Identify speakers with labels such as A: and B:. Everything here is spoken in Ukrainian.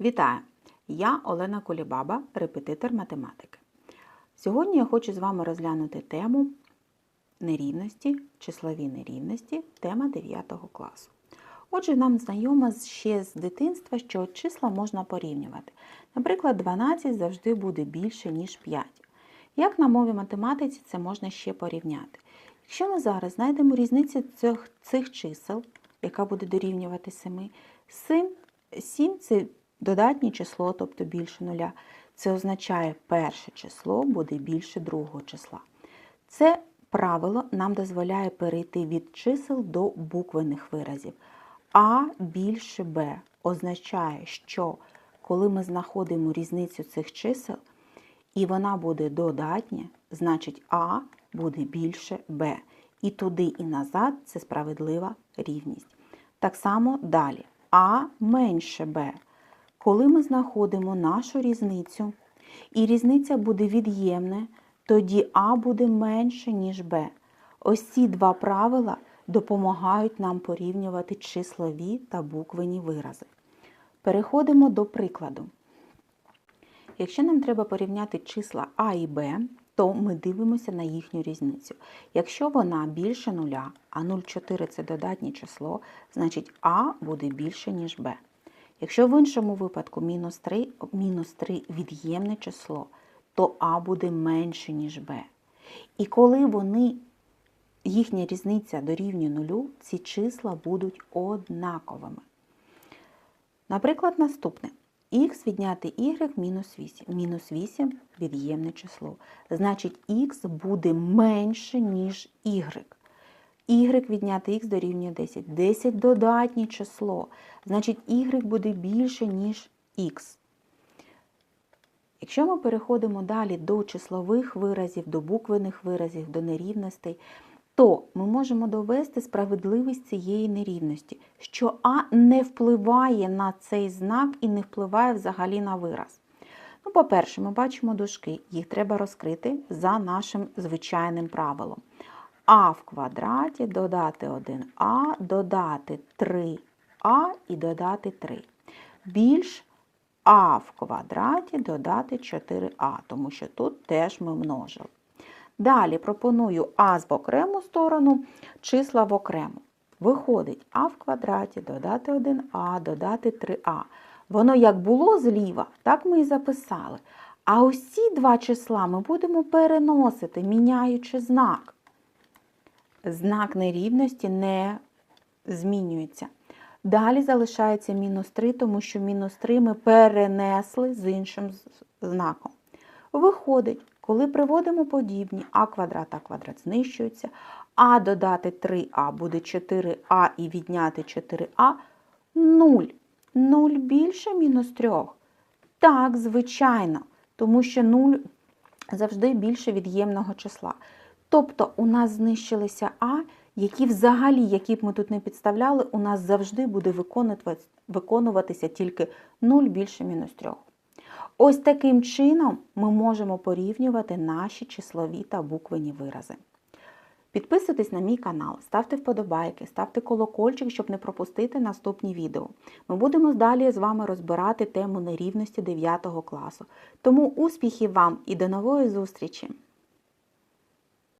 A: Вітаю! Я Олена Кулібаба, репетитор математики. Сьогодні я хочу з вами розглянути тему нерівності, числові нерівності, тема 9 класу. Отже, нам знайомо ще з дитинства, що числа можна порівнювати. Наприклад, 12 завжди буде більше, ніж 5. Як на мові математиці це можна ще порівняти? Якщо ми зараз знайдемо різницю цих, цих чисел, яка буде дорівнювати 7, 7, 7 це додатнє число, тобто більше нуля. Це означає, перше число буде більше другого числа. Це правило нам дозволяє перейти від чисел до буквених виразів. А більше Б означає, що коли ми знаходимо різницю цих чисел, і вона буде додатня, значить А буде більше Б. І туди, і назад це справедлива рівність. Так само далі. А менше Б. Коли ми знаходимо нашу різницю, і різниця буде від'ємна, тоді А буде менше, ніж Б. Ось ці два правила допомагають нам порівнювати числові та буквені вирази. Переходимо до прикладу. Якщо нам треба порівняти числа А і Б, то ми дивимося на їхню різницю. Якщо вона більше нуля, а 0,4 це додатнє число, значить А буде більше, ніж Б. Якщо в іншому випадку мінус 3, мінус 3 від'ємне число, то А буде менше, ніж Б. І коли вони, їхня різниця дорівнює нулю, ці числа будуть однаковими. Наприклад, наступне. Х відняти y мінус 8. Мінус 8 від'ємне число. Значить, х буде менше, ніж y. y відняти х дорівнює 10. 10 додатнє число. Значить, y буде більше, ніж х. Якщо ми переходимо далі до числових виразів, до буквених виразів, до нерівностей, то ми можемо довести справедливість цієї нерівності, що А не впливає на цей знак і не впливає взагалі на вираз. Ну, По-перше, ми бачимо дужки, їх треба розкрити за нашим звичайним правилом. А в квадраті додати 1а, додати 3а і додати 3. Більш а в квадраті додати 4а, тому що тут теж ми множили. Далі пропоную а в окрему сторону, числа в окрему. Виходить а в квадраті додати 1а, додати 3а. Воно як було зліва, так ми і записали. А ось два числа ми будемо переносити, міняючи знак. Знак нерівності не змінюється. Далі залишається мінус 3, тому що мінус 3 ми перенесли з іншим знаком. Виходить, коли приводимо подібні, а квадрат, а квадрат знищується, а додати 3а буде 4а і відняти 4а 0. 0 більше мінус 3. Так, звичайно, тому що 0 завжди більше від'ємного числа. Тобто у нас знищилися А, які взагалі, які б ми тут не підставляли, у нас завжди буде виконуватися тільки 0 більше мінус 3. Ось таким чином ми можемо порівнювати наші числові та буквені вирази. Підписуйтесь на мій канал, ставте вподобайки, ставте колокольчик, щоб не пропустити наступні відео. Ми будемо далі з вами розбирати тему нерівності 9 класу. Тому успіхів вам і до нової зустрічі!